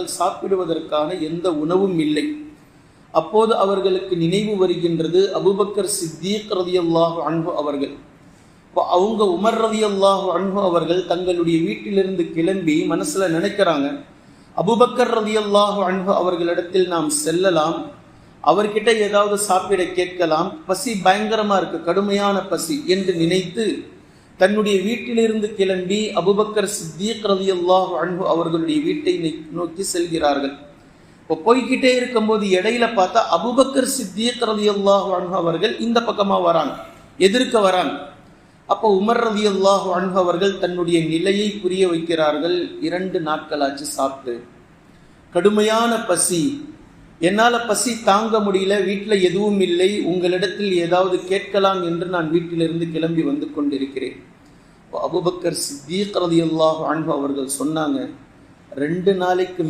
இருக்கிறார்கள் சாப்பிடுவதற்கான எந்த உணவும் இல்லை. அப்போது அவர்களுக்கு நினைவு வருகின்றது அபுபக்கர் சித்தீக் ரதியல்லாஹு அன்பு அவர்கள். இப்போ அவங்க உமர் ரதியல்லாஹு அன்பு அவர்கள் தங்களுடைய வீட்டிலிருந்து கிளம்பி மனசுல நினைக்கிறாங்க அபுபக்கர் ரதியல்லாஹு அன்பு அவர்களிடத்தில் நாம் செல்லலாம் அவர்கிட்ட ஏதாவது சாப்பிட கேட்கலாம் பசி பயங்கரமா இருக்கு கடுமையான பசி என்று நினைத்து தன்னுடைய வீட்டிலிருந்து கிளம்பி அபுபக்கர் சித்தீக் ரதியல்லாஹு அன்பு அவர்களுடைய வீட்டை நோக்கி செல்கிறார்கள். இப்போ போய்கிட்டே இருக்கும்போது இடையில பார்த்தா அபுபக்கர் சித்தியக் ரலியல்லாஹு அன்பு அவர்கள் இந்த பக்கமாக வராங்க எதிர்க்க வராங்க. அப்போ உமர் ரவி அல்லாஹ் அன்பு அவர்கள் தன்னுடைய நிலையை புரிய வைக்கிறார்கள். இரண்டு நாட்களாச்சு சாப்பிட்டு கடுமையான பசி என்னால் பசி தாங்க முடியல வீட்டில் எதுவும் இல்லை உங்களிடத்தில் ஏதாவது கேட்கலாம் என்று நான் வீட்டிலிருந்து கிளம்பி வந்து கொண்டிருக்கிறேன். அபுபக்கர் சித்தீக் ரதி அல்லாஹ் அன்பு அவர்கள் சொன்னாங்க ரெண்டு நாளைக்கு